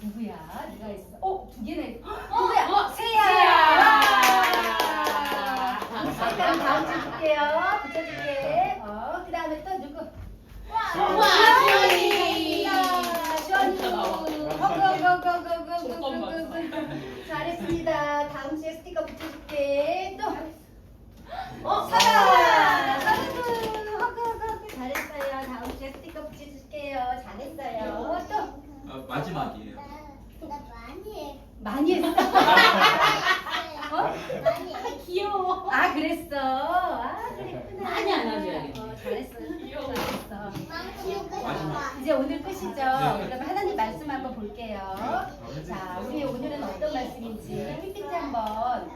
누구야? 누가 있어? 어, 두 개나 있어. 누구야? 어, 세야. 세야. 그럼 다음 주 줄게요. 붙여줄게. 어, 그 다음에 또 누구? 우와. 주원이. 조건만. 고고고고고고고고. 잘했습니다. 다음 주에 스티커 붙여줄게. 또. 어, 사과. 사과도. 허그허그 잘했어요. 다음 주에 스티커 붙여줄게요. 잘했어요. 또. 아, 마지막이에요. 나 많이 해. 많이 했어. 어? 많이 해. 귀여워. 아 그랬어. 아 그랬구나. 많이 안아줘야겠네. 어, 잘했어. 잘했어. 이제 오늘 끝이죠. 네. 그럼 하나님 말씀 한번 볼게요. 자, 우리 오늘은 어떤 말씀인지 PPT 한번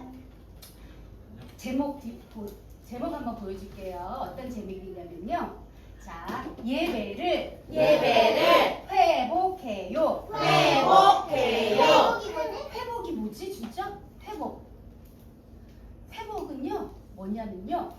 제목 뒤- 보- 제목 한번 보여줄게요. 어떤 제목이냐면요. 자, 예배를 예배를 회복해요. 회복해요. 회복이 뭐지 진짜? 회복. 회복은요 뭐냐면요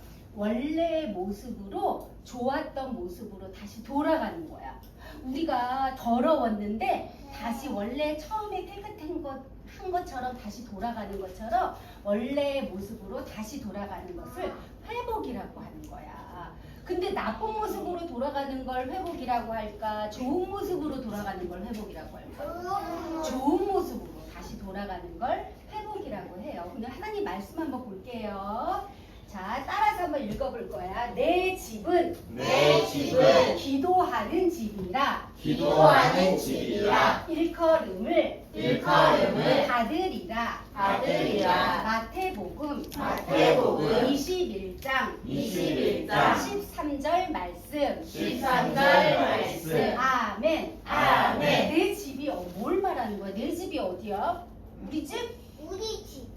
원래의 모습으로 좋았던 모습으로 다시 돌아가는 거야. 우리가 더러웠는데 다시 원래 처음에 깨끗한 것, 한 것처럼 다시 돌아가는 것처럼 원래의 모습으로 다시 돌아가는 것을 회복이라고 하는 거야. 근데 나쁜 모습으로 돌아가는 걸 회복이라고 할까? 좋은 모습으로 돌아가는 걸 회복이라고 할까? 좋은 모습으로 다시 돌아가는 걸 회복이라고 해요. 오늘 하나님 말씀 한번 볼게요. 자, 따라서 한번 읽어볼 거야. 내 집은 내 집은 기도하는 집이라 기도하는 집이라 일컬음을 일컬음을 받으리라 받으리라. 마태복음 마태복음 21장 21장 13절 말씀 13절 말씀 아멘 아멘. 내 집이 어, 뭘 말하는 거야? 내 집이 어디야? 우리 집? 우리 집.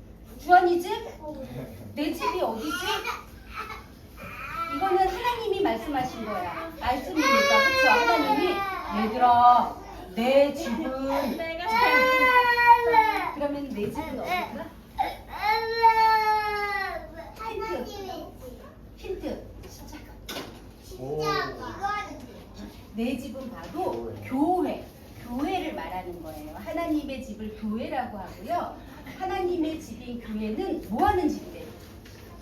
주원이 집? 내 집이 어디지? 이거는 하나님이 말씀하신 거야. 말씀이니까 그쵸? 하나님이 얘들아 내 집은 그러면 내 집은 어디가? 힌트 시작. 이거는 내 집은 바로 교회. 교회를 말하는 거예요. 하나님의 집을 교회라고 하고요. 하나님의 집인 교회는 뭐 하는 집이래?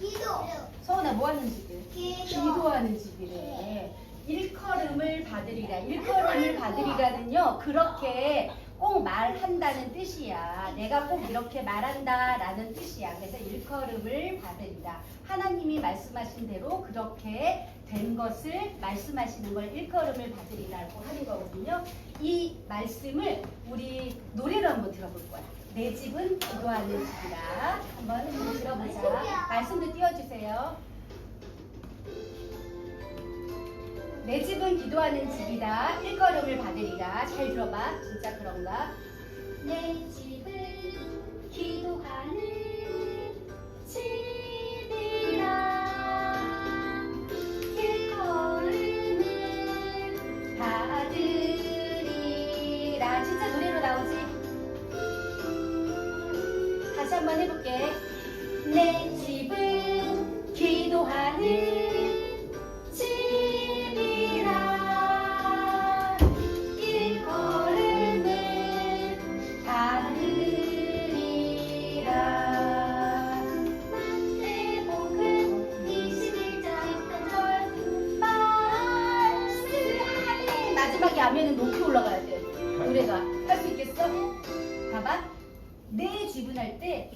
기도. 서원아 뭐 하는 집이래? 기도. 기도 하는 집이래. 일컬음을 받으리라. 일컬음을 받으리라는요. 그렇게 꼭 말한다는 뜻이야. 내가 꼭 이렇게 말한다라는 뜻이야. 그래서 일컬음을 받으리라. 하나님이 말씀하신 대로 그렇게 된 것을 말씀하시는 걸 일컬음을 받으리라고 하는 거거든요. 이 말씀을 우리 노래로 한번 들어볼 거야. 내 집은 기도하는 집이라. 한번 들어보자. 말씀도 띄워주세요. 내 집은 기도하는 집이다. 일거름을 받으리라. 잘 들어봐. 진짜 그런가? 내 집은 기도하는 하면은 높이 올라가야 돼 노래가 할 수 있겠어? 봐봐 내 집은 할 때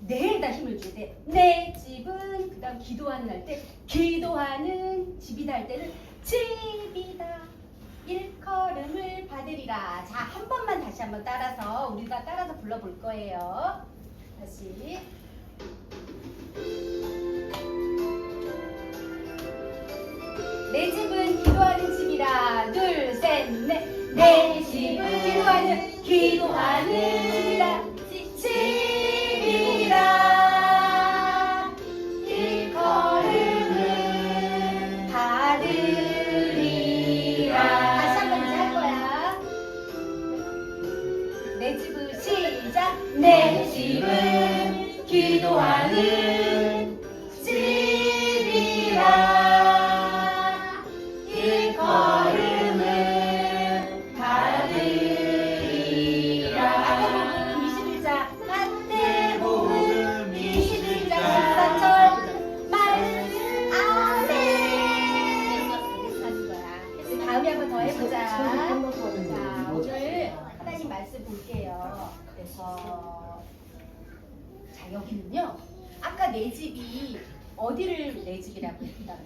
내에다 힘을 줘야 돼. 내 집은 그 다음 기도하는 할 때 기도하는 집이다 할 때는 집이다. 일컬음을 받으리라. 자, 한 번만 다시 한번 따라서 우리가 따라서 불러볼 거예요. 다시. 내 집은 기도하는 집이라. 행심을 기도하는 기도하는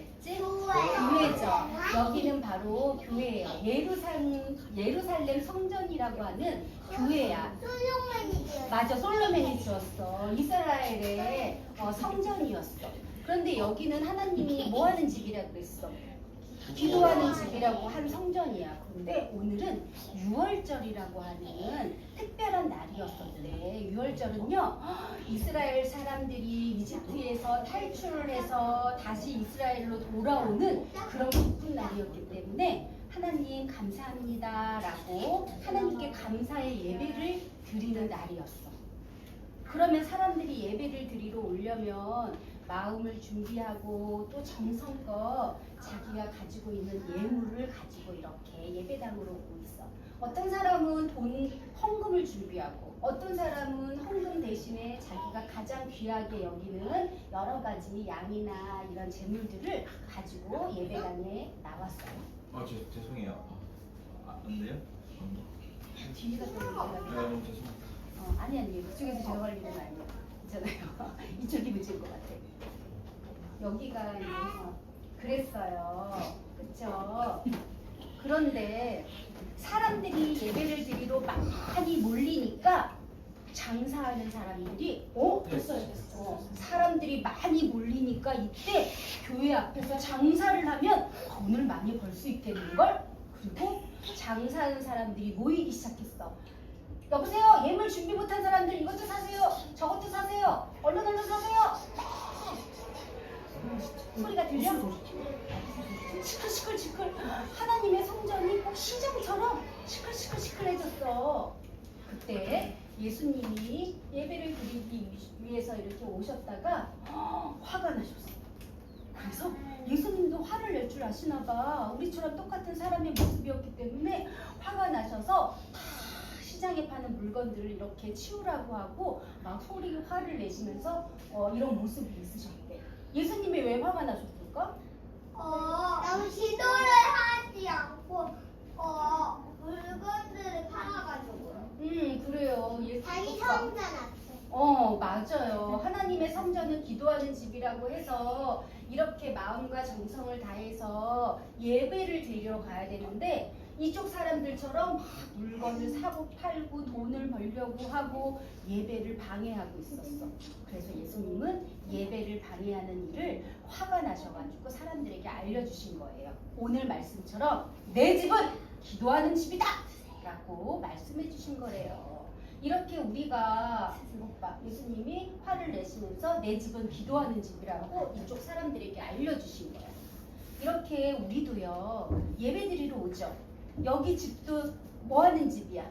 그랬지? 교회죠. 여기는 바로 교회예요. 예루살 예루살렘 성전이라고 하는 교회야. 맞아, 솔로몬이 지었어. 이스라엘의 어, 성전이었어. 그런데 여기는 하나님이 뭐 하는 집이라고 그랬어? 기도하는 집이라고 한 성전이야. 근데 오늘은 6월절이라고 하는 특별한 날이었었대. 6월절은요, 이스라엘 사람들이 이집트에서 탈출을 해서 다시 이스라엘로 돌아오는 그런 기쁜 날이었기 때문에 하나님 감사합니다라고 하나님께 감사의 예배를 드리는 날이었어. 그러면 사람들이 예배를 드리러 오려면 마음을 준비하고 또 정성껏 자기가 가지고 있는 예물을 가지고 이렇게 예배당으로 오고 있어. 어떤 사람은 돈 헌금을 준비하고 어떤 사람은 헌금 대신에 자기가 가장 귀하게 여기는 여러 가지 양이나 이런 재물들을 가지고 예배당에 나왔어요. 아, 죄, 죄송해요. 아, 안 돼요? 뒤가 또 네, 연락이 너무 죄송합니다. 어, 아니 아니 그쪽에서 제가 걸리는 거 아니야 있잖아요. 이쪽이 문제인 것 같아. 여기가 이제 어, 그랬어요. 그쵸? 그런데 사람들이 예배를 드리러 많이 몰리니까 장사하는 사람들이 어? 됐어요 됐어 어, 사람들이 많이 몰리니까 이때 교회 앞에서 장사를 하면 돈을 많이 벌 수 있겠는걸? 그리고 장사하는 사람들이 모이기 시작했어 여보세요? 예물 준비 못한 사람들 이것도 사세요. 저것도 사세요. 얼른 얼른 사세요. 소리가 들려? 시끌시끌시끌. 하나님의 성전이 꼭 시장처럼 시끌시끌시끌해졌어. 그때 예수님이 예배를 드리기 위해서 이렇게 오셨다가 화가 나셨어. 그래서 예수님도 화를 낼 줄 아시나 봐. 우리처럼 똑같은 사람의 모습이었기 때문에 화가 나셔서 시장에 파는 물건들을 이렇게 치우라고 하고 막 소리 화를 내시면서 어, 이런 모습이 있으셨대. 예수님이 왜 화가 나셨을까? 어, 너무 기도를 하지 않고 어 물건들을 팔아가지고요. 음 그래요. 자기 예수님. 성전 앞에. 어 맞아요. 하나님의 성전은 기도하는 집이라고 해서 이렇게 마음과 정성을 다해서 예배를 드리러 가야 되는데 이쪽 사람들처럼 막 물건을 사고 팔고 돈을 벌려고 하고 예배를 방해하고 있었어. 그래서 예수님은 예배를 방해하는 일을 화가 나셔가지고 사람들에게 알려주신 거예요. 오늘 말씀처럼 내 집은 기도하는 집이다! 라고 말씀해 주신 거래요. 이렇게 우리가 예수님이 화를 내시면서 내 집은 기도하는 집이라고 이쪽 사람들에게 알려주신 거예요. 이렇게 우리도요 예배 드리러 오죠. 여기 집도 뭐 하는 집이야?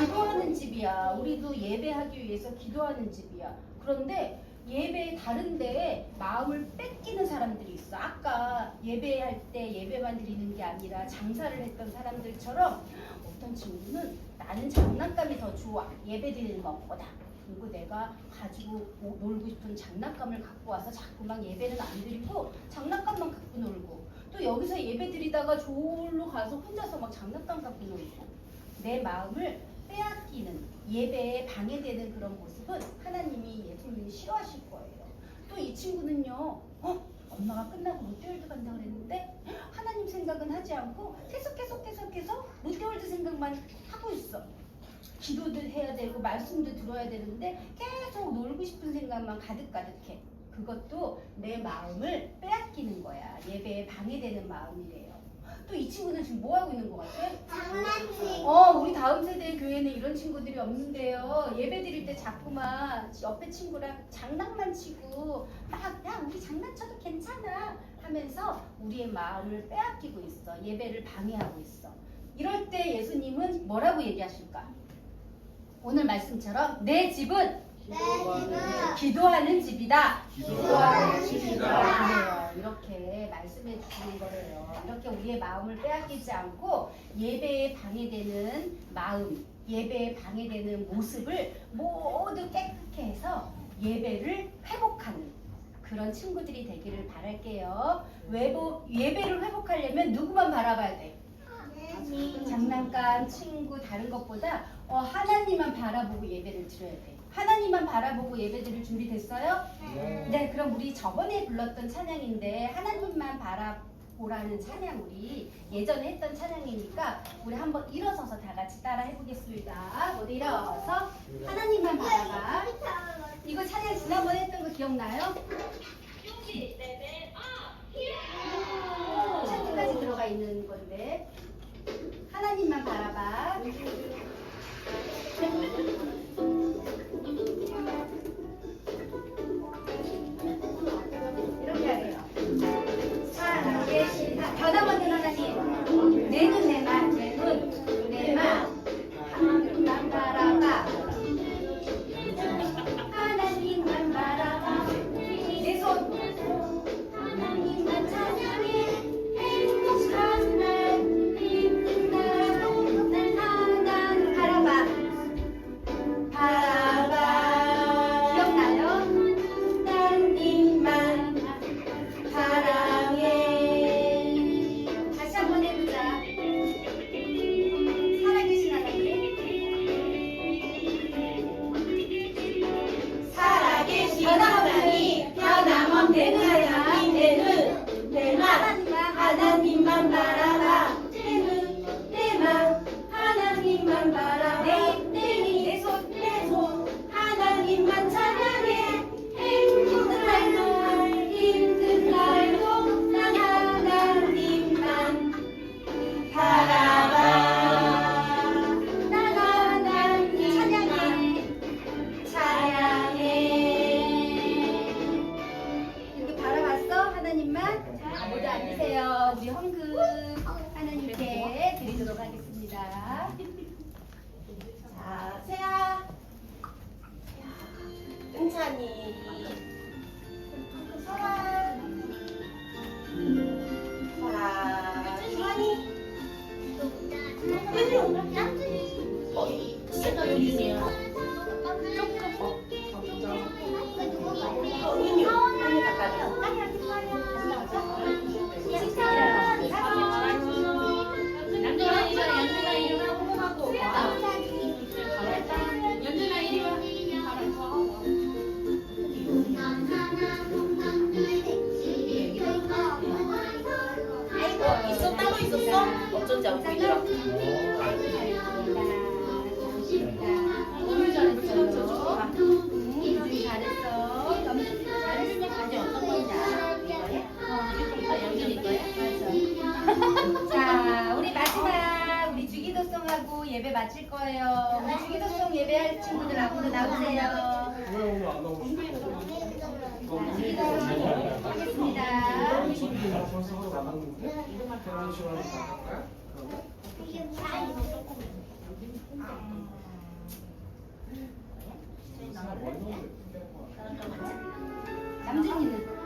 기도하는 집이야. 우리도 예배하기 위해서 기도하는 집이야. 그런데 예배 다른데 마음을 뺏기는 사람들이 있어. 아까 예배할 때 예배만 드리는 게 아니라 장사를 했던 사람들처럼 어떤 친구는 나는 장난감이 더 좋아. 예배 드리는 것보다. 그리고 내가 가지고 뭐 놀고 싶은 장난감을 갖고 와서 자꾸만 예배는 안 드리고 장난감만 갖고 놀고 또 여기서 예배 드리다가 저울로 가서 혼자서 막 장난감 갖고 놀고 내 마음을 빼앗기는 예배에 방해되는 그런 모습은 하나님이 예수님이 싫어하실 거예요. 또 이 친구는요, 어? 엄마가 끝나고 롯데월드 간다 그랬는데 하나님 생각은 하지 않고 계속 계속 계속 계속 롯데월드 생각만 하고 있어. 기도도 해야 되고 말씀도 들어야 되는데 계속 놀고 싶은 생각만 가득가득해. 그것도 내 마음을 빼앗기는 거야. 예배에 방해되는 마음이래요. 또 이 친구는 지금 뭐 하고 있는 것 같아? 장난치고. 어, 우리 다음 세대 교회는 이런 친구들이 없는데요. 예배 드릴 때 자꾸만 옆에 친구랑 장난만 치고 막, 야, 우리 장난쳐도 괜찮아 하면서 우리의 마음을 빼앗기고 있어. 예배를 방해하고 있어. 이럴 때 예수님은 뭐라고 얘기하실까? 오늘 말씀처럼 내 집은 기도하는 집이다. 기도하는 집이다. 그래요. 이렇게 말씀해 주시는 거래요. 이렇게 우리의 마음을 빼앗기지 않고 예배에 방해되는 마음, 예배에 방해되는 모습을 모두 깨끗게 해서 예배를 회복하는 그런 친구들이 되기를 바랄게요. 외보, 예배를 회복하려면 누구만 바라봐야 돼? 장난감, 친구 다른 것보다 어, 하나님만 바라보고 예배를 드려야 돼. 하나님만 바라보고 예배 드릴 준비 됐어요? 네, 그럼 우리 저번에 불렀던 찬양인데 하나님만 바라보라는 찬양 우리 예전에 했던 찬양이니까 우리 한번 일어서서 다 같이 따라 해보겠습니다. 모두 일어서 하나님만 바라봐. 이거 찬양 지난번에 했던 거 기억나요? 찬양까지 들어가 있는 건데 하나님만 바라봐. 하고 예배 마칠 거예요. 기도송 예배할 친구들 앞으로 나오세요. 왜 오늘 안 나오고 주기도송 하겠습니다. 아. 남준이는?